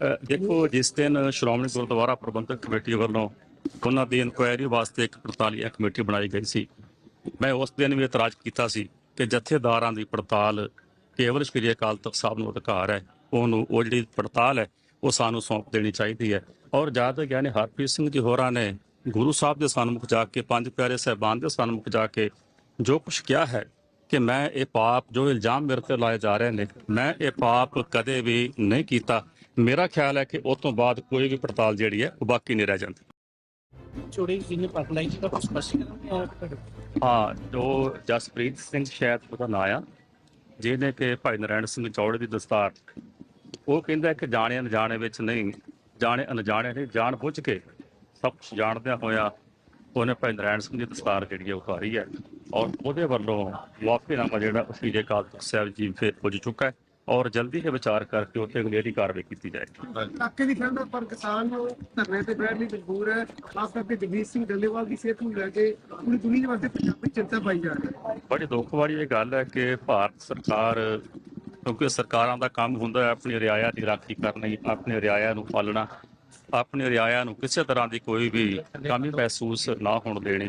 ਦੇਖੋ, ਜਿਸ ਦਿਨ ਸ਼੍ਰੋਮਣੀ ਗੁਰਦੁਆਰਾ ਪ੍ਰਬੰਧਕ ਕਮੇਟੀ ਵੱਲੋਂ ਉਹਨਾਂ ਦੀ ਇਨਕੁਆਇਰੀ ਵਾਸਤੇ ਇੱਕ 48 ਕਮੇਟੀ ਬਣਾਈ ਗਈ ਸੀ, ਮੈਂ ਉਸ ਦਿਨ ਵੀ ਇਤਰਾਜ਼ ਕੀਤਾ ਸੀ ਕਿ ਜਥੇਦਾਰਾਂ ਦੀ ਪੜਤਾਲ ਕੇਵਲ ਸ਼੍ਰੀ ਅਕਾਲ ਤਖਤ ਸਾਹਿਬ ਨੂੰ ਅਧਿਕਾਰ ਹੈ, ਉਹਨੂੰ, ਉਹ ਜਿਹੜੀ ਪੜਤਾਲ ਹੈ, ਉਹ ਸਾਨੂੰ ਸੌਂਪ ਦੇਣੀ ਚਾਹੀਦੀ ਹੈ। ਔਰ ਜਦ ਗਿਆਨੀ ਹਰਪ੍ਰੀਤ ਸਿੰਘ ਜੀ ਹੋਰਾਂ ਨੇ ਗੁਰੂ ਸਾਹਿਬ ਦੇ ਸਨਮੁਖ ਜਾ ਕੇ, ਪੰਜ ਪਿਆਰੇ ਸਹਿਬਾਨ ਦੇ ਸਨਮੁਖ ਜਾ ਕੇ ਜੋ ਕੁਝ ਕਿਹਾ ਹੈ ਕਿ ਮੈਂ ਇਹ ਪਾਪ, ਜੋ ਇਲਜ਼ਾਮ ਮੇਰੇ ਤੇ ਲਾਏ ਜਾ ਰਹੇ ਨੇ, ਮੈਂ ਇਹ ਪਾਪ ਕਦੇ ਵੀ ਨਹੀਂ ਕੀਤਾ। ਮੇਰਾ ਖਿਆਲ ਹੈ ਕਿ ਉਸ ਤੋਂ ਬਾਅਦ ਕੋਈ ਵੀ ਪੜਤਾਲ ਜਿਹੜੀ ਹੈ ਉਹ ਬਾਕੀ ਨਹੀਂ ਰਹਿ ਜਾਂਦੀ। ਚੋੜੇ ਜੀ ਨੇ ਪੱਟ ਲਈ ਸੀ ਤਾਂ ਕੁਝ ਸਪਸ਼ਟੀਕਰਨ ਹਾਂ ਜੋ ਜਸਪ੍ਰੀਤ ਸਿੰਘ ਸ਼ਾਇਦ ਉਹਦਾ ਨਾਂ ਆ ਜਿਹਨੇ ਕਿ ਭਾਈ ਨਰੈਣ ਸਿੰਘ ਚੌੜੇ ਦੀ ਦਸਤਾਰ। ਉਹ ਕਹਿੰਦਾ ਕਿ ਜਾਣੇ ਅਣਜਾਣੇ ਵਿੱਚ ਨਹੀਂ ਜਾਣੇ ਅਣਜਾਣੇ ਨਹੀਂ ਜਾਣ ਬੁੱਝ ਕੇ ਸਭ ਕੁਝ ਜਾਣਦਿਆਂ ਹੋਇਆ ਉਹਨੇ ਭਾਈ ਨਰੈਣ ਸਿੰਘ ਦੀ ਦਸਤਾਰ ਜਿਹੜੀ ਹੈ ਉਤਾਰੀ ਹੈ। ਔਰ ਉਹਦੇ ਵੱਲੋਂ ਮੁਆਫੀਨਾਮਾ ਜਿਹੜਾ ਅਕਾਲ ਤਖਤ ਸਾਹਿਬ ਜੀ ਫਿਰ ਪੁੱਜ ਚੁੱਕਾ ਹੈ। ਔਰ ਜਲਦੀ ਹੀ ਵਿਚਾਰ ਕਰਕੇ ਉੱਥੇ ਅਗਲੇਰੀ ਕਾਰਵਾਈ ਕੀਤੀ ਜਾਏਗੀ। ਇਲਾਕੇ ਦੀ ਠੰਡ ਪਰ ਕਿਸਾਨ ਧਰਨੇ ਤੇ ਬੈਠਣ ਲਈ ਮਜਬੂਰ ਹੈ। ਖਾਸ ਕਰਕੇ ਜਗਜੀਤ ਸਿੰਘ ਡੱਲੇਵਾਲ ਦੀ ਸਿਹਤ ਨੂੰ ਲੈ ਕੇ ਪੂਰੀ ਦੁਨੀਆ ਵਾਸਤੇ ਪੰਜਾਬੀ ਚਿੰਤਾ ਪਾਈ ਜਾ ਰਹੀ ਹੈ। ਬੜੀ ਦੁੱਖ ਵਾਲੀ ਇਹ ਗੱਲ ਹੈ ਕਿ ਭਾਰਤ ਸਰਕਾਰ ਕਿਉਂਕਿ ਸਰਕਾਰਾਂ ਦਾ ਕੰਮ ਹੁੰਦਾ ਹੈ ਆਪਣੀ ਰਿਆਇਆ ਦੀ ਰਾਖੀ ਕਰਨੀ ਆਪਣੀ ਰਿਆਇਆ ਨੂੰ ਪਾਲਣਾ ਆਪਣੀ ਰਿਆਇਆ ਨੂੰ ਕਿਸੇ ਤਰ੍ਹਾਂ ਦੀ ਕੋਈ ਵੀ ਕਮੀ ਮਹਿਸੂਸ ਨਾ ਹੋਣ ਦੇਣੀ।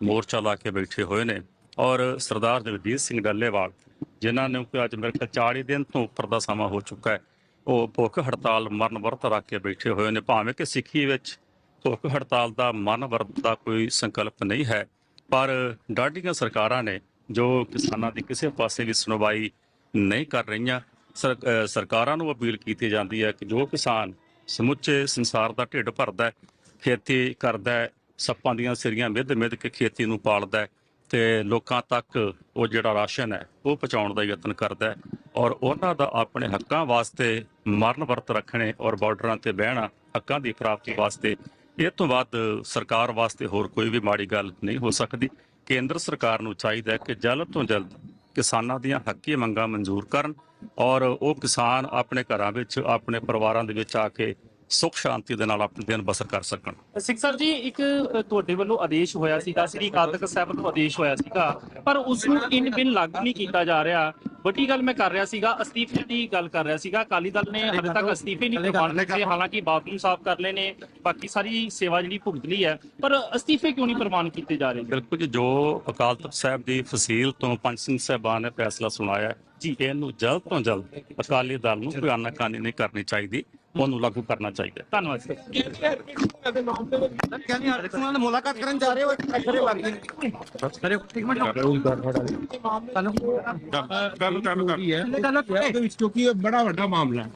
ਮੋਰਚਾ ਲਾ ਕੇ ਬੈਠੇ ਹੋਏ ਨੇ ਔਰ ਸਰਦਾਰ ਜਗਜੀਤ ਸਿੰਘ ਡੱਲੇਵਾਲ, ਜਿਨ੍ਹਾਂ ਨੇ ਕਿ ਅੱਜ ਮੇਰੇ ਖਿਆਲ 40 ਦਿਨ ਤੋਂ ਉੱਪਰ ਦਾ ਸਮਾਂ ਹੋ ਚੁੱਕਾ ਹੈ, ਉਹ ਭੁੱਖ ਹੜਤਾਲ ਮਰਨ ਵਰਤ ਰੱਖ ਕੇ ਬੈਠੇ ਹੋਏ ਨੇ। ਭਾਵੇਂ ਕਿ ਸਿੱਖੀ ਵਿੱਚ ਭੁੱਖ ਹੜਤਾਲ ਦਾ ਮਨ ਵਰਤ ਦਾ ਕੋਈ ਸੰਕਲਪ ਨਹੀਂ ਹੈ, ਪਰ ਡਾਢੀਆਂ ਸਰਕਾਰਾਂ ਨੇ ਜੋ ਕਿਸਾਨਾਂ ਦੀ ਕਿਸੇ ਪਾਸੇ ਵੀ ਸੁਣਵਾਈ ਨਹੀਂ ਕਰ ਰਹੀਆਂ ਸਰਕਾਰਾਂ ਨੂੰ ਅਪੀਲ ਕੀਤੀ ਜਾਂਦੀ ਹੈ ਕਿ ਜੋ ਕਿਸਾਨ ਸਮੁੱਚੇ ਸੰਸਾਰ ਦਾ ਢਿੱਡ ਭਰਦਾ ਖੇਤੀ ਕਰਦਾ ਸੱਪਾਂ ਦੀਆਂ ਸਿਰੀਆਂ ਮਿੱਧ ਮਿੱਧ ਕੇ ਖੇਤੀ ਨੂੰ ਪਾਲਦਾ ਹੈ ਤੇ ਲੋਕਾਂ ਤੱਕ ਉਹ ਜਿਹੜਾ ਰਾਸ਼ਨ ਹੈ, ਉਹ ਪਹੁੰਚਾਉਣ ਦਾ ਯਤਨ ਕਰਦਾ ਹੈ ਔਰ ਉਹਨਾਂ ਦਾ ਆਪਣੇ ਹੱਕਾਂ ਵਾਸਤੇ ਮਰਨ ਵਰਤ ਰੱਖਣੇ ਔਰ ਬਾਰਡਰਾਂ ਤੇ ਬਹਿਣਾ ਹੱਕਾਂ ਦੀ ਪ੍ਰਾਪਤੀ ਵਾਸਤੇ, ਇਹ ਤੋਂ ਵੱਧ ਸਰਕਾਰ ਵਾਸਤੇ ਹੋਰ ਕੋਈ ਵੀ ਮਾੜੀ ਗੱਲ ਨਹੀਂ ਹੋ ਸਕਦੀ। ਕੇਂਦਰ ਸਰਕਾਰ ਨੂੰ ਚਾਹੀਦਾ ਹੈ ਕਿ ਜਲਦ ਤੋਂ ਜਲਦ ਕਿਸਾਨਾਂ ਦੀਆਂ ਹੱਕੀ ਮੰਗਾਂ ਮਨਜ਼ੂਰ ਕਰਨ ਔਰ ਉਹ ਕਿਸਾਨ ਆਪਣੇ ਘਰਾਂ ਵਿੱਚ, ਆਪਣੇ ਪਰਿਵਾਰਾਂ ਦੇ ਵਿੱਚ ਆ ਕੇ ਸੁੱਖ ਸ਼ਾਂਤੀ ਦੇ ਨਾਲ ਆਪਣੇ ਦਿਨ ਬਸਰ ਕਰ ਸਕਣ। ਸਿੱਖ ਸਰ ਜੀ ਇੱਕ ਤੁਹਾਡੇ ਵੱਲੋਂ ਆਦੇਸ਼ ਹੋਇਆ ਸੀਗਾ ਸ੍ਰੀ ਅਕਾਲ ਤਖਤ ਸਾਹਿਬ ਵੱਲੋਂ ਆਦੇਸ਼ ਹੋਇਆ ਸੀਗਾ ਪਰ ਉਸ ਨੂੰ ਇਨ ਬਿਨ ਲਾਗੂ ਨਹੀਂ ਕੀਤਾ ਜਾ ਰਿਹਾ। ਵੱਡੀ ਗੱਲ ਮੈਂ ਕਰ ਰਿਹਾ ਸੀਗਾ ਅਸਤੀਫੇ ਦੀ ਗੱਲ ਕਰ ਰਿਹਾ ਸੀਗਾ। ਅਕਾਲੀ ਦਲ ਨੇ ਹਜੇ ਤੱਕ ਅਸਤੀਫੇ ਨਹੀਂ ਪ੍ਰਵਾਨ ਕੀਤੇ ਹਾਲਾਂਕਿ ਬਾਥਰੂਮ ਸਾਫ਼ ਕਰ ਲਏ ਨੇ ਬਾਕੀ ਸਾਰੀ ਸੇਵਾ ਜਿਹੜੀ ਭੁਗਤ ਲਈ ਹੈ ਪਰ ਅਸਤੀਫੇ ਕਿਉਂ ਨਹੀਂ ਪ੍ਰਵਾਨ ਕੀਤੇ ਜਾ ਰਹੇ? ਬਿਲਕੁਲ ਜੀ ਜੋ ਅਕਾਲ ਤਖਤ ਸਾਹਿਬ ਦੀ ਫਸੀਲ ਤੋਂ ਪੰਜ ਸਿੰਘ ਸਾਹਿਬਾਨ ਨੇ ਫੈਸਲਾ ਸੁਣਾਇਆ ਹੈ, ਜੀ। ਇਹਨੂੰ ਜਲਦ ਤੋਂ ਜਲਦ ਅਕਾਲੀ ਦਲ ਨੂੰ ਕੋਈ ਆਨਾਕਾਨੀ ਨਹੀਂ ਕਰਨੀ ਚਾਹੀਦੀ। ਉਹਨੂੰ ਲਾਗੂ ਕਰਨਾ ਚਾਹੀਦਾ ਹੈ। ਧੰਨਵਾਦ ਸਰ। ਕਹਿੰਦੇ ਹਰ ਨਾਲ ਮੁਲਾਕਾਤ ਕਰਨ ਜਾ ਰਹੇ ਹੋ। ਇੱਕ ਮਿੰਟ ਗੱਲ ਗੱਲ ਕਰ ਕਿਉਂਕਿ ਇਹ ਬੜਾ ਵੱਡਾ ਮਾਮਲਾ ਹੈ।